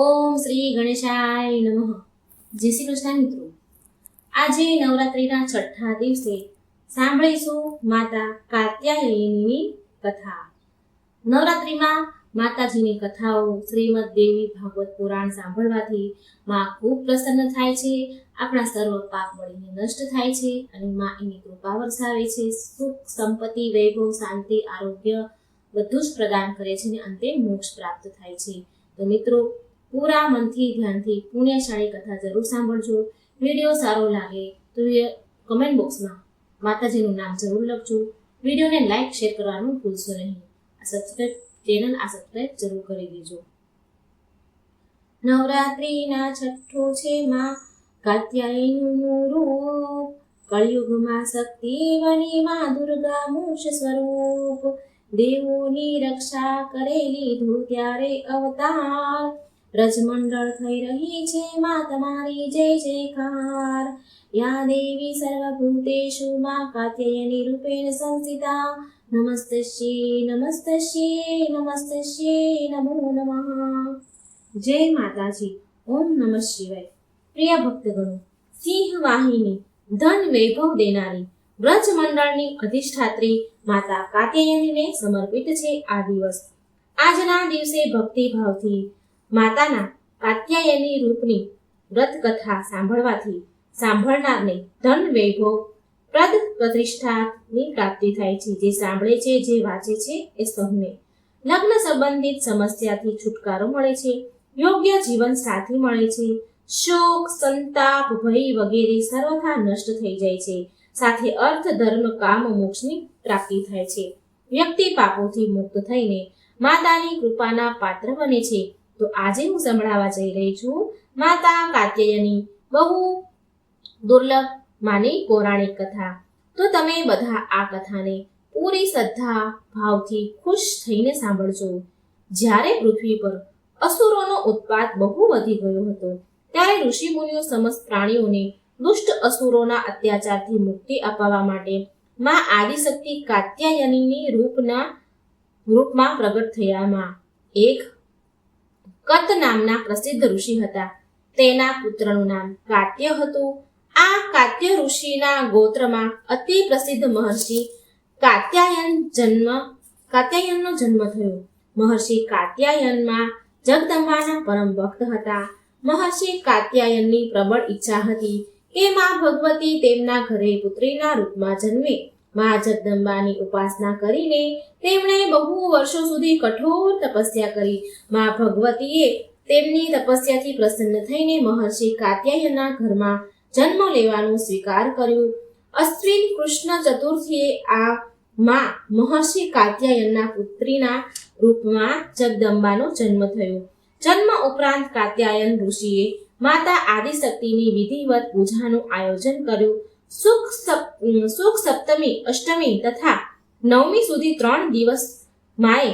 ઓમ શ્રી ગણેશાય નમઃ. જય શ્રી કૃષ્ણ મિત્રો. આજે નવરાત્રિના છઠ્ઠા દિવસે સાંભળીશું માતા કાત્યાયનીની કથા. નવરાત્રિમાં માતાજીની કથાઓ શ્રીમદ દેવી ભાગવત પુરાણ સાંભળવાથી માં ખૂબ પ્રસન્ન થાય છે, આપણા સર્વ પાપ મળીને નષ્ટ થાય છે અને માં એની કૃપા વરસાવે છે, સુખ, સંપત્તિ, વૈભવ, શાંતિ, આરોગ્ય બધું જ પ્રદાન કરે છે અને અંતે મોક્ષ પ્રાપ્ત થાય છે. તો મિત્રો પૂરા મનથી, ધ્યાનથી પુણ્યશાળી કથા જરૂર સાંભળજો. વીડિયો સારો લાગે તો કમેન્ટ બોક્સમાં માતાજીનું નામ જરૂર લખજો. વિડીયોને લાઇક શેર કરવાનું ભૂલશો નહીં. આ સબસ્ક્રાઇબ ચેનલ આ સબસ્ક્રાઈબ જરૂર કરી દેજો. નવરાત્રિના છઠ્ઠો છે માં કાત્યાયનનું રૂપ. કળિયુગમાં શક્તિ વની માં દુર્ગા મૂષ સ્વરૂપ. દેવોની રક્ષા કરેલી ધૂ ત્યારે અવતાર. રજમંડળ થઈ રહી છે માં તમારી જય જયકાર. યા દેવી સર્વભૂતેષુ માં કાત્યયની રૂપેણ સંસ્થિતા નમસ્તશ્યે નમસ્તે નમસ્તશ્યે નમો નમઃ. જય માતાજી, ઓમ નમઃ શિવાય. પ્રિય ભક્તગણો સિંહ વાહિની ધન વૈભવ દેનારી વ્રજ મંડળની અધિષ્ઠાત્રી માતા કાત્યાયનીને સમર્પિત છે આ દિવસ. આજના દિવસે ભક્તિભાવથી માતાના કાત્યાયની રૂપની વ્રત કથા સાંભળવાથી સાંભળનારને ધન વૈભવ પ્રદ પ્રતિષ્ઠાની પ્રાપ્તિ થાય છે. જે સાંભળે છે, જે વાંચે છે, એ સૌને લગ્ન સંબંધિત સમસ્યાથી છુટકારો મળે છે. યોગ્ય જીવન સાથી મળે છે. શોક, સંતાપ, ભય વગેરે સર્વથા નષ્ટ થઈ જાય છે. સાથે અર્થ, ધર્મ, કામ, મોક્ષની પ્રાપ્તિ થાય છે. વ્યક્તિ પાપોથી મુક્ત થઈને માતાની કૃપાના પાત્ર બને છે. તો આજે હું સંભળાવવા જઈ રહી છું માતા કાત્યયની બહુ દુર્લભ માની પૌરાણિક કથા. તો તમે બધા આ કથાને પૂરી શ્રદ્ધા ભાવથી ખુશ થઈને સાંભળજો. જ્યારે પૃથ્વી પર અસુરોનો ઉત્પાદ બહુ વધી ગયો હતો, ત્યારે ઋષિમુનિઓ સમસ્ત પ્રાણીઓને દુષ્ટ અસુરોના અત્યાચારથી મુક્તિ અપાવવા માટે માં આદિશક્તિ કાત્યાયનીની રૂપના, રૂપમાં પ્રગટ થયામાં. એક કત નામના પ્રસિદ્ધ ઋષિ હતા. તેના પુત્રનું નામ કાત્ય હતું. આ કાત્ય ઋષિના ગોત્રમાં અતિ પ્રસિદ્ધ મહર્ષિ કાત્યાયન જન્મ, કાત્યાયનનો જન્મ થયો. મહર્ષિ કાત્યાયનમાં જગદંબાના પરમ ભક્ત હતા. મહર્ષિ કાત્યાયનની પ્રબળ ઈચ્છા હતી કે મા ભગવતી તેમના ઘરે પુત્રીના રૂપમાં જન્મે. માં જગદંબાની ઉપાસના કરીને તેમણે બહુ વર્ષો સુધી કઠોર તપસ્યા કરી. મા ભગવતીએ તેમની તપસ્યાથી પ્રસન્ન થઈને મહર્ષિ કાત્યાયનના ઘરમાં જન્મ લેવાનો સ્વીકાર કર્યો. અશ્વિન કૃષ્ણ ચતુર્થીએ આ માં મહર્ષિ કાત્યાયનના પુત્રીના રૂપમાં જગદંબાનો જન્મ થયો. જન્મ ઉપરાંત કાત્યાયન ઋષિએ માતા આદિશક્તિની વિધિવત પૂજાનું આયોજન કર્યું. સુખ સુખ સપ્તમી, અષ્ટમી તથા નવમી સુધી ત્રણ દિવસ માએ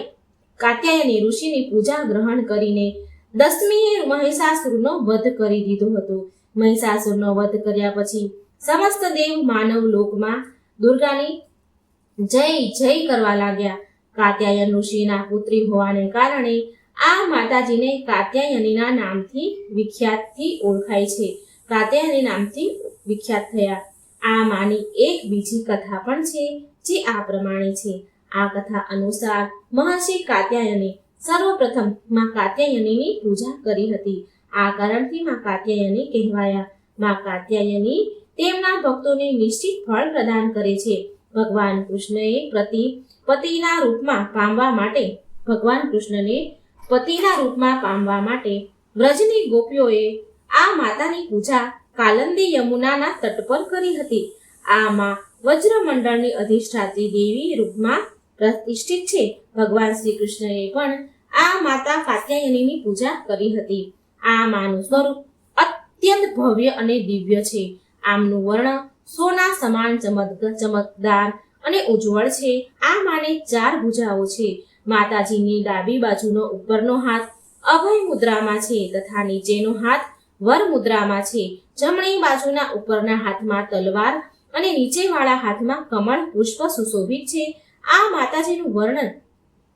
કાત્યાયની ઋષિની પૂજા ગ્રહણ કરીને દસમીએ મહિષાસુરનો વધ કરી દીધો હતો. મહિષાસુરનો વધ કર્યા પછી સમસ્ત દેવ માનવ લોકમાં દુર્ગાની જય જય કરવા લાગ્યા. કાત્યાયન ઋષિના પુત્રી હોવાને કારણે આ માતાજીને કાત્યાયનીના નામથી વિખ્યાતથી ઓળખાય છે. કાત્યાયની નામથી વિખ્યાત થયા. આ માની એક બીજી કથા પણ છે, જે આ પ્રમાણે છે. આ કથા અનુસાર મહર્ષિ કાત્યાયને સર્વપ્રથમમાં કાત્યાયનીની પૂજા કરી હતી. આ કારણથી માં કાત્યાયની કહેવાયા. માં કાત્યાયની તેમના ભક્તોને નિશ્ચિત ફળ પ્રદાન કરે છે. ભગવાન કૃષ્ણએ પ્રતિ પતિના રૂપમાં પામવા માટે, ભગવાન કૃષ્ણને પતિના રૂપમાં પામવા માટે વ્રજની ગોપીઓએ આ માતાની પૂજા કાલંદી યમુનાના તટ પર કરી હતી. આમાં વજ્રમંડળની અધિષ્ઠાત્રી દેવી રૂપમાં પ્રતિષ્ઠિત છે. ભગવાન શ્રી કૃષ્ણએ પણ આ માતા કાત્યાયનીની પૂજા કરી હતી. આ માનું સ્વરૂપ અત્યંત ભવ્ય અને દિવ્ય છે. આમનું વર્ણ સોના સમાન ચમક ચમકદાર અને ઉજ્જવળ છે. આ માને ચાર ભુજાઓ છે. માતાજીની ડાબી બાજુનો ઉપરનો હાથ અભય મુદ્રામાં છે તથા નીચેનો હાથ વર મુદ્રામાં છે. જમણી બાજુના ઉપરના હાથમાં તલવાર અને નીચેવાળા હાથમાં કમળ પુષ્પ સુશોભિત છે. આ માતાજીનું વર્ણન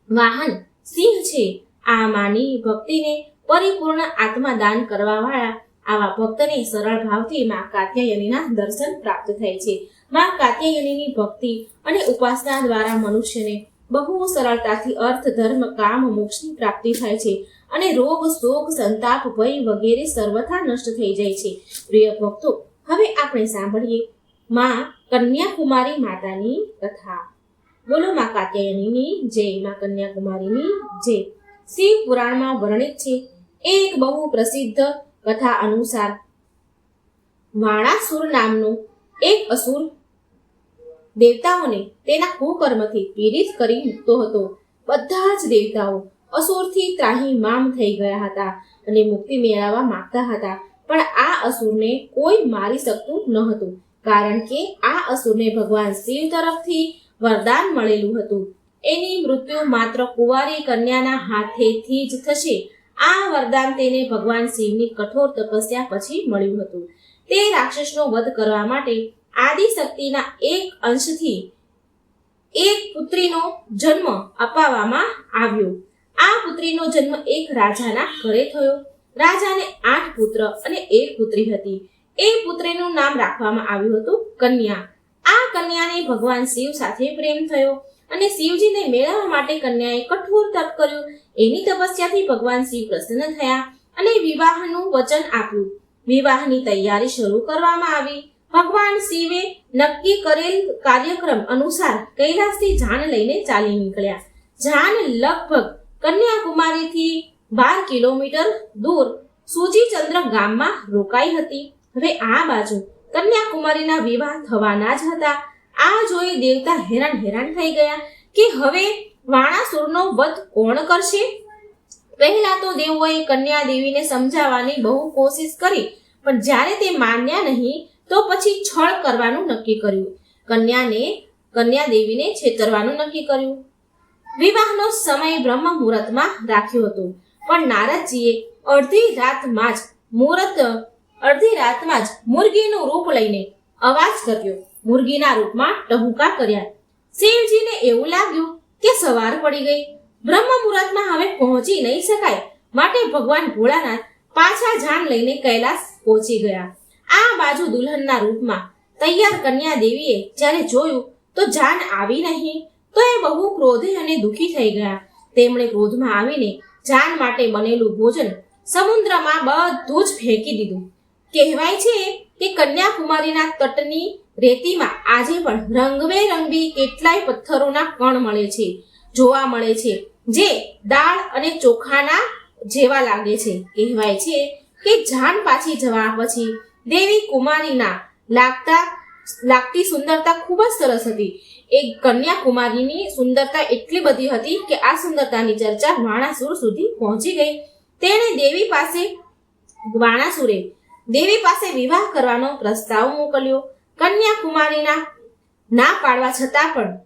વાહન સિંહ છે. આ માની ભક્તિને પરિપૂર્ણ આત્માદાન કરવાવાળા આવા ભક્તને સરળ ભાવથી મા કાત્યાયનીના દર્શન પ્રાપ્ત થાય છે. મા કાત્યાયનીની ભક્તિ અને ઉપાસના દ્વારા મનુષ્યને બહુ સરળતાથી અર્થ, ધર્મ, કામ, મોક્ષની પ્રાપ્તિ થાય છે અને રોગ, શોક, સંતાપ, ભય વગેરે સર્વથા નષ્ટ થઈ જાય છે. પ્રિય ભક્તો, હવે આપણે સાંભળીએ માં કન્યાકુમારી માતાની કથા. બોલો માં કાત્યાયનીની જય, માં કન્યાકુમારીની જય. શિવ પુરાણમાં વર્ણિત છે એક બહુ પ્રસિદ્ધ કથા અનુસાર વાણાસુર નામનો એક અસુર દેવતાઓને તેના કુકર્મથી પીડિત કરી મૂકતો હતો. બધા જ દેવતાઓ અસુરથી ત્રાહીમામ થઈ ગયા હતા અને મુક્તિ મેળવવા માંગતા હતા. પણ આ અસુરને કોઈ મારી શકતું ન હતું, કારણ કે આ અસુરને ભગવાન શિવ તરફથી વરદાન મળેલું હતું. એની મૃત્યુ માત્ર કુંવારી કન્યાના હાથેથી જ થશે. આ વરદાન તેને ભગવાન શિવની કઠોર તપસ્યા પછી મળ્યું હતું. તે રાક્ષસનો વધ કરવા માટે આદિશક્તિના એક અંશથી એક પુત્રીનો જન્મ અપાવવામાં આવ્યો. આ પુત્રીનો જન્મ એક રાજાના ઘરે થયો. રાજાને આઠ પુત્ર અને એક પુત્રી હતી. એ પુત્રીનું નામ રાખવામાં આવ્યું હતું કન્યા. આ કન્યાને ભગવાન શિવ સાથે પ્રેમ થયો અને શિવજીને મેળવવા માટે કન્યાએ કઠોર તપ કર્યું. એની તપસ્યાથી ભગવાન શિવ પ્રસન્ન થયા અને વિવાહનું વચન આપ્યું. વિવાહની તૈયારી શરૂ કરવામાં આવી. ભગવાન શિવે નક્કી કરેલ કાર્યક્રમ અનુસાર કૈલાસથી જાન લઈને ચાલી નીકળ્યા. જાન લગભગ કન્યાકુમારીથી બાર કિલોમીટર દૂર સુજીચંદ્ર ગામમાં રોકાઈ હતી. હવે આ બાજુ કન્યાકુમારીના વિવાહ થવાના જ હતા. આ જોઈ દેવતા હેરાન હેરાન થઈ ગયા કે હવે વાણાસુરનો વધ કોણ કરશે? પહેલા તો દેવોએ કન્યા દેવીને સમજાવવાની બહુ કોશિશ કરી, પણ જ્યારે તે માન્યા નહીં તો પછી છળ કરવાનું નક્કી કર્યું. કન્યાને કન્યા દેવીને છેતરવાનું નક્કી કર્યું. વિવાહનો સમય બ્રહ્મ મુહૂર્તમાં રાખ્યો હતો. પણ નારદજીએ અડધી રાતમાં જ મુહૂર્ત, અડધી રાતમાં જ મુરગીનું રૂપ લઈને અવાજ કર્યો. મુરગીના રૂપમાં ટહુકા કર્યા. શિવજીને એવું લાગ્યું કે સવાર પડી ગઈ. બ્રહ્મ મુહૂર્તમાં હવે પહોંચી નહીં શકાય. માટે ભગવાન ભોળાનાથ પાછા જાન લઈને કૈલાસ પહોંચી ગયા. આ બાજુ દુલ્હનના રૂપમાં તૈયાર કન્યા દેવીએ જ્યારે જોયું તો જાન આવી નહીં, તો એ બહુ ક્રોધે અને દુઃખી થઈ ગયા. તેમણે ક્રોધમાં આવીને જાન માટે બનેલું ભોજન સમુદ્રમાં બધું જ ફેંકી દીધું. કહેવાય છે કે કન્યાકુમારીના તટની રેતીમાં આજે પણ રંગબેરંગી કેટલાય પથ્થરોના કણ મળે છે, જોવા મળે છે, જે દાળ અને ચોખાના જેવા લાગે છે. કહેવાય છે કે જાન પાછી જવા પછી દેવી કુમારીના લાગતા, લાગતી સુંદરતા ખૂબ જ સરસ હતી. એ કન્યાકુમારીની સુંદરતા એટલી બધી હતી કે આ સુંદરતાની ચર્ચા વાણાસુર સુધી પહોંચી ગઈ. તેણે દેવી પાસે, વાણાસુરે દેવી પાસે વિવાહ કરવાનો પ્રસ્તાવ મોકલ્યો. કન્યાકુમારીના ના પાડવા છતાં પણ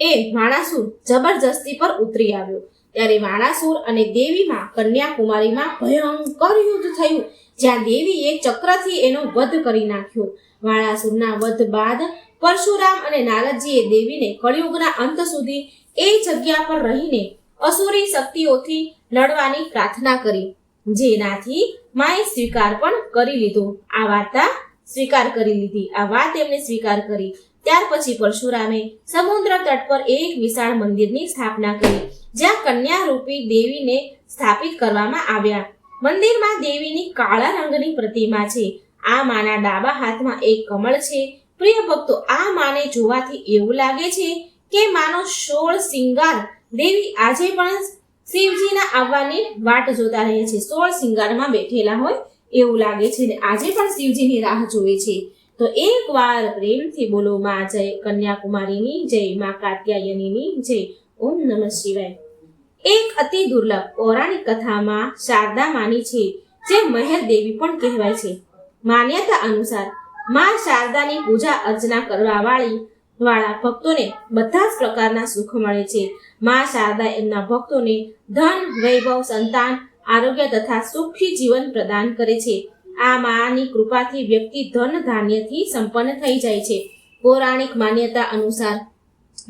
એ વાણાસુર જબરજસ્તી પર ઉતરી આવ્યો. ત્યારે વાણાસુર અને દેવીમાં, કન્યાકુમારીમાં ભયંકર યુદ્ધ થયું. જ્યાં દેવીએ ચક્રથી એનો વધ કરી નાખ્યો. વાળાસુરના વધ બાદ પરશુરામ અને નારદજીએ દેવીને કળિયુગના અંત સુધી એ જગ્યા પર રહીને અસુરી શક્તિઓથી લડવાની પ્રાર્થના કરી, જેનાથી માએ સ્વીકાર પણ કરી લીધો. આ વાર્તા સ્વીકાર કરી લીધી. આ વાત એમણે સ્વીકાર કરી. ત્યાર પછી પરશુરામે સમુદ્ર તટ પર એક વિશાળ મંદિરની સ્થાપના કરી, જ્યાં કન્યા રૂપી દેવીને સ્થાપિત કરવામાં આવ્યા. મંદિરમાં દેવીની કાળા રંગની પ્રતિમા છે. આ માના ડાબા હાથમાં એક કમળ છે. પ્રિય ભક્તો, આ માને જોવાથી એવું લાગે છે કે માનો સોળ સિંગાર દેવી આજે પણ શિવજીના આવવાની વાટ જોતા રહે છે. સોળ સિંગારમાં બેઠેલા હોય એવું લાગે છે ને આજે પણ શિવજીની રાહ જોવે છે. તો એક વાર પ્રેમથી બોલો, માં જય કન્યાકુમારીની જય, માં કાત્યાયનીની જય. ઓમ નમઃ શિવાય. એક અતિ દુર્લભ પૌરાણિક કથામાં શારદા માની છે, જે મહેર દેવી પણ કહેવાય છે. માન્યતા અનુસારમાં શારદાની પૂજા અર્ચના કરવા વાળી વાળા ભક્તોને બધા જ પ્રકારના સુખ મળે છે. માં શારદા એમના ભક્તોને ધન, વૈભવ, સંતાન, આરોગ્ય તથા સુખી જીવન પ્રદાન કરે છે. આ માની કૃપાથી વ્યક્તિ ધન ધાન્યથી સંપન્ન થઈ જાય છે. પૌરાણિક માન્યતા અનુસાર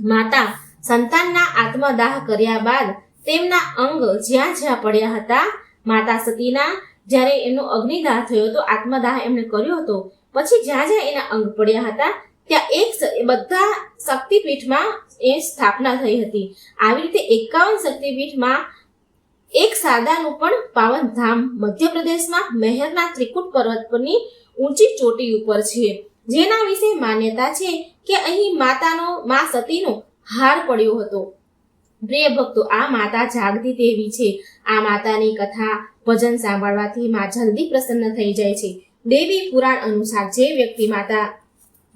માતા સંતાનના આત્મદાહ કર્યા બાદ તેમના અંગ જ્યાં જ્યાં પડ્યા હતા, માતા સતીના જ્યારે એમનો અગ્નિદાહ થયો હતો, આત્મદાહ એમણે કર્યો હતો, પછી જ્યાં જ્યાં એના અંગ પડ્યા હતા, ત્યાં એક બધા શક્તિપીઠમાં એ સ્થાપના થઈ હતી. આવી રીતે એકાવન શક્તિપીઠમાં એક સાદાનું પણ પાવન ધામ મધ્યપ્રદેશમાં મહેરના ત્રિકુટ પર્વત પરની ઊંચી ચોટી ઉપર છે. જેના વિશે માન્યતા છે કે અહીં માતાનો, મા સતીનો હાર પડ્યો હતો. પ્રિય ભક્તો, આ માતા જાગતી દેવી છે. આ માતાની કથા ભજન સાંભળવાથી માં જલ્દી પ્રસન્ન થઈ જાય છે. દેવી પુરાણ અનુસાર જે વ્યક્તિ માતા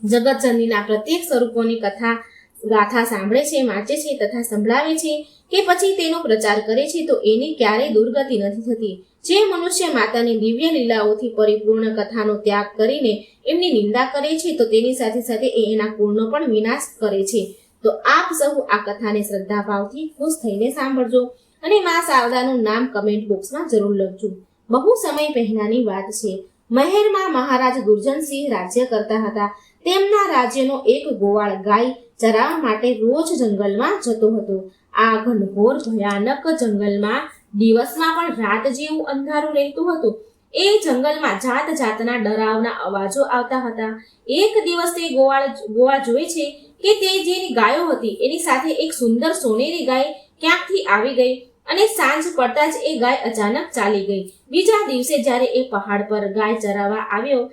જગતજનનીના પ્રત્યેક સ્વરૂપોની કથા ગાથા સાંભળે છે, વાંચે છે તથા સંભળાવે છે કે પછી તેનો પ્રચાર કરે છે, તો એની ક્યારેય દુર્ગતિ નથી થતી. જે મનુષ્ય માતાની દિવ્ય લીલાઓથી પરિપૂર્ણ કથાનો ત્યાગ કરીને એમની નિંદા કરે છે, તો તેની સાથે સાથે એ એના કુળનો પણ વિનાશ કરે છે. તો આપ સૌ આ કથાને શ્રદ્ધાભાવથી ખુશ થઈને સાંભળજો અને મા શારદાનું નામ કમેન્ટ બોક્સમાં જરૂર લખજો. બહુ સમય પહેલાની વાત છે. મહેરમાં મહારાજ ગુરજનસિંહ રાજ્ય કરતા હતા. તેમના રાજ્યનો એક ગોવાળ ગાય ચરાવવા માટે રોજ જંગલમાં જતો હતો. આ ઘનઘોર ભયાનક જંગલમાં દિવસમાં પણ રાત જેવું અંધારું રહેતું હતું. એ જંગલમાં જાત જાતના ડરાવના અવાજો આવતા હતા. એક દિવસ તે ગોવાળ, ગોવા જોઈ છે કે તે જેની ગાયો હતી, એની સાથે એક સુંદર સોનેરી ગાય ક્યાંકથી આવી ગઈ અને સાંજ પડતા જ એ ગાય અચાનક ચાલી ગઈ. બીજા દિવસે જ્યારે એ પહાડ પર ગાય ચરાવવા આવ્યો,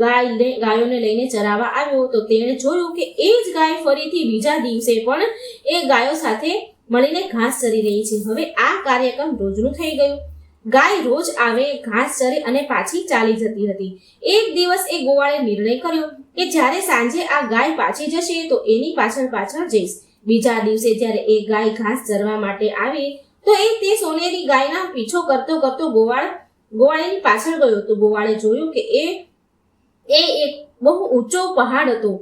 ગાય ગાયોને લઈને ચરાવવા આવ્યો, તો તેણે જોયું કે એ જ ગાય ફરીથી બીજા દિવસે પણ એ ગાયો સાથે મળીને ઘાસ ચરી રહી છે. હવે આ કાર્યક્રમ રોજનું થઈ ગયું. ગાય રોજ આવે, ઘાસ ચરે અને પાછી ચાલી જતી હતી. એક દિવસ એ ગોવાળે નિર્ણય કર્યો કે જ્યારે સાંજે આ ગાય પાછી જશે તો એની પાછળ પાછળ જઈશ. બીજા દિવસે જ્યારે એ ગાય ઘાસ ચરવા માટે આવી, તો એ તે સોનેરી ગાયના પીછો કરતો કરતો ગોવાળ, ગોવાળેની પાછળ ગયો. તો ગોવાળે જોયું કે એ એ એક બહુ ઊંચો પહાડ હતો.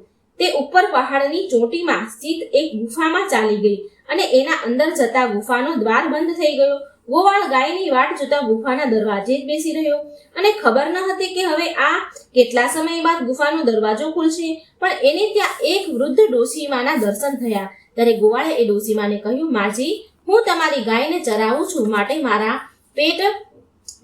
તે ઉપર પહાડની ચોટીમાં સ્થિત એક ગુફામાં ચાલી ગઈ અને એના અંદર જતા ગુફાનો દ્વાર બંધ થઈ ગયો. ગોવાળ ગાયની વાટ જોતા ગુફાના દરવાજે જ બેસી રહ્યો. અને ખબર ન હતી કે હવે આ કેટલા સમય બાદ ગુફાનો દરવાજો ખુલશે. પણ એને ત્યાં એક વૃદ્ધ ડોસીમાના દર્શન થયા. ત્યારે ગોવાળે એ ડોસીમાને કહ્યું, માજી, હું તમારી ગાયને ચરાવું છું. માટે મારા પેટ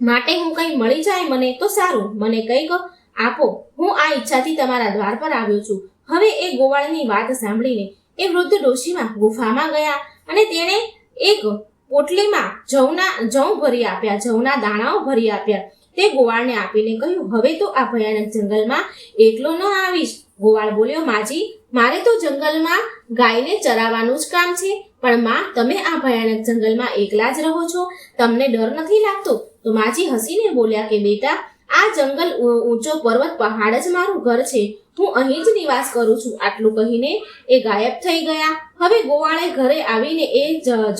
માટે હું કંઈ મળી જાય મને તો સારું. મને કંઈક આપો. હું આ ઈચ્છાથી તમારા દ્વાર પર આવ્યો છું. હવે એ ગોવાળની વાત સાંભળીને એ વૃદ્ધ ડોશીમાં ગુફામાં ગયા અને તેણે એક પોટલીમાં જવના, જવ ભરી આપ્યા, જવના દાણાઓ ભરી આપ્યા. તે ગોવાળને આપીને કહ્યું, હવે તો આ ભયાનક જંગલમાં એકલો ન આવીશ. ગોવાળ બોલ્યો, માજી, મારે તો જંગલમાં ગાયને ચરાવવાનું જ કામ છે. પણ માં, તમે આ ભયાનક જંગલમાં એકલા જ રહો છો. તમને ડર નથી લાગતો? તો માજી હસીને બોલ્યા કે, બેટા, આ જંગલ ઊંચો પર્વત પહાડ જ મારું ઘર છે. હું અહીં જ નિવાસ કરું છું. આટલું કહીને એ ગાયબ થઈ ગયા. હવે ગોવાળે ઘરે આવીને એ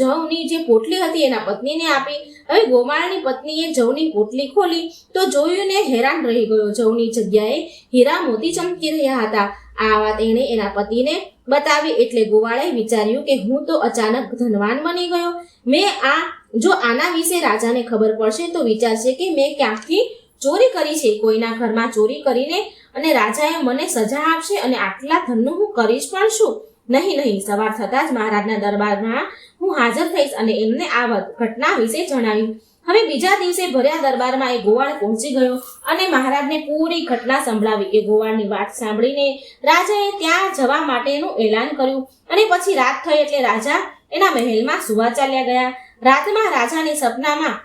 જવની જે પોટલી હતી એના પત્નીને આપી. હવે ગોવાળાની પત્નીએ જવની પોટલી ખોલી તો જોયું ને હેરાન રહી ગયો. જવની જગ્યાએ હીરા મોતી ચમકી રહ્યા હતા. આ વાત એણે એના પતિને બતાવી એટલે ગોવાળે વિચાર્યું કે હું તો અચાનક ધનવાન બની ગયો. મેં આ, જો આના વિશે રાજાને ખબર પડશે તો વિચારશે કે મેં ક્યાંકથી ચોરી કરી છે. કોઈના ઘરમાં ચોરી કરીને અને રાજાએ મને સજા આપશે અને આટલા ધનનું હું કરીશ પણ શું? નહીં નહીં. સવાર થતાં જ મહારાજના દરબારમાં હું હાજર થઈશ અને એમને આ ઘટના વિશે જણાવ્યું હવે બીજા દિવસે ભર્યા દરબારમાં એ ગોવાળ પહોંચી ગયો અને મહારાજને પૂરી ઘટના સંભળાવી. એ ગોવાળની વાત સાંભળીને રાજાએ ત્યાં જવા માટેનું એલાન કર્યું અને પછી રાત થઈ એટલે રાજા એના મહેલમાં સુવા ચાલ્યા ગયા. રાતમાં રાજાને સપનામાં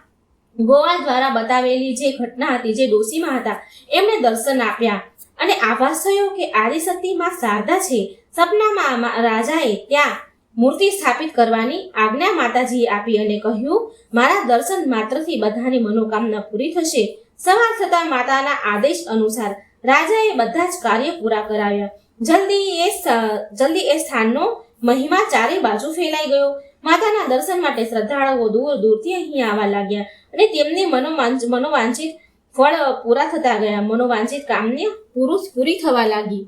ગોવાળ દ્વારા બતાવેલી જે ઘટના હતી, જે ડોશીમાં હતા, એમને દર્શન આપ્યા. અને આભાસ થયો કે આદિશક્તિ માં શારદા છે. સપનામાં રાજાએ ત્યાં મૂર્તિ સ્થાપિત કરવાની આજ્ઞા માતાજીએ આપી અને કહ્યું, મારા દર્શન માત્રથી બધાની મનોકામના પૂરી થશે. સવાર થતાં માતાના આદેશ અનુસાર રાજાએ બધા જ કાર્ય પૂરા કરાવ્યા. જલ્દી એ જલ્દી એ સ્થાનનો મહિમા ચારે બાજુ ફેલાઈ ગયો. માતાના દર્શન માટે શ્રદ્ધાળુઓ દૂર દૂરથી અહીં આવવા લાગ્યા. અને તેમની મનોવાંચ- મનોવાંછિત ફળ પૂરા થતા ગયા. મનોવાંછિત કામને પૂરું પૂરી થવા લાગી.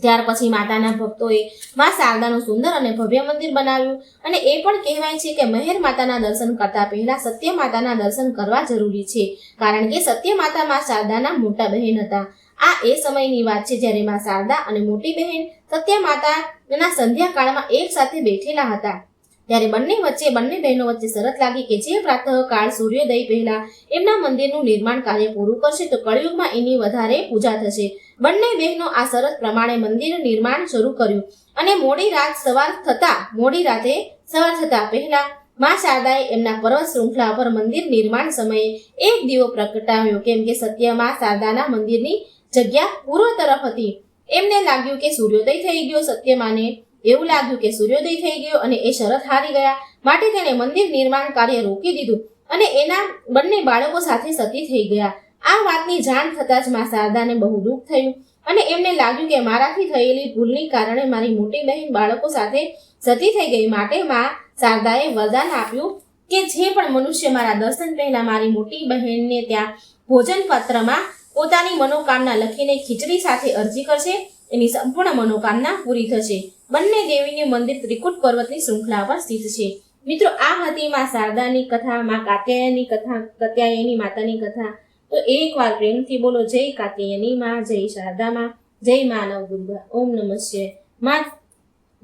ત્યાર પછી માતાના ભક્તોએ મા શારદાનું સુંદર અને ભવ્ય મંદિર બનાવ્યું અને એ પણ કહેવાય છે કે મહેર માતાના દર્શન કરતા પહેલા સત્ય માતાના દર્શન કરવા જરૂરી છે. કારણ કે સત્ય માતા માં શારદાના મોટા બહેન હતા. આ એ સમયની વાત છે જ્યારે મા શારદા અને મોટી બહેન સત્ય માતાના સંધ્યાકાળમાં એક સાથે બેઠેલા હતા. ત્યારે બંને વચ્ચે, બંને બહેનો વચ્ચે શરત લાગી કે જે પ્રાતઃકાળ સૂર્યોદય પહેલા એમના મંદિરનું નિર્માણ કાર્ય પૂરું કરશે તો કળિયુગમાં એની વધારે પૂજા થશે. બંને બહેનો આ શરત પ્રમાણે મંદિર નિર્માણ શરૂ કર્યું અને મોડી રાત સવાર થતા, મોડી રાતે સવાર થતા પહેલા માં શારદાએ એમના પર્વત શૃંખલા પર મંદિર નિર્માણ સમયે એક દીવો પ્રગટાવ્યો, કેમ કે સત્યમાં શારદાના મંદિરની જગ્યા પૂર્વ તરફ હતી. એમને લાગ્યું કે સૂર્યોદય થઈ ગયો સત્યમાને એવું લાગ્યું કે સૂર્યોદય થઈ ગયો અને એ શરત હારી ગયા. માટે તેણે મંદિર નિર્માણ કાર્ય રોકી દીધું અને એના બંને બાળકો સાથે સતી થઈ ગયા. આ વાતની જાણ થતાં જ માં શારદાને બહુ દુઃખ થયું અને એમને લાગ્યું કે મારાથી થયેલી ભૂલની કારણે મારી મોટી બહેન બાળકો સાથે સતી થઈ ગઈ. માટે માં શારદાએ વરદાન આપ્યું કે જે પણ મનુષ્ય મારા દર્શન પહેલા મારી મોટી બહેનને ત્યાં ભોજન પત્રમાં પોતાની મનોકામના લખીને ખીચડી સાથે અરજી કરશે, એની સંપૂર્ણ મનોકામના પૂરી થશે. બંને દેવીનું મંદિર ત્રિકુટ પર્વતની શૃંખલા પર સ્થિત છે. મિત્રો, આ હતી માં શારદાની કથા, માં કાત્યાયની કથા, કાત્યાયની માતાની કથા. તો એકવાર પ્રેમથી બોલો, જય કાત્યાયની માં, જય શારદા માં, જય માનવ દુર્ગા ઓમ નમઃ શિવાય. માં,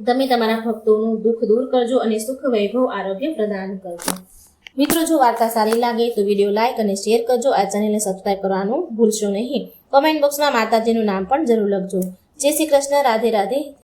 તમે તમારા ભક્તોનું દુઃખ દૂર કરજો અને સુખ વૈભવ આરોગ્ય પ્રદાન કરજો. મિત્રો, જો વાર્તા સારી લાગે તો વીડિયો લાઈક અને શેર કરજો. આ ચેનલને સબસ્ક્રાઈબ કરવાનું ભૂલશો નહીં. કોમેન્ટ બોક્સમાં માતાજીનું નામ પણ જરૂર લખજો. જય શ્રી કૃષ્ણ. રાધે રાધે.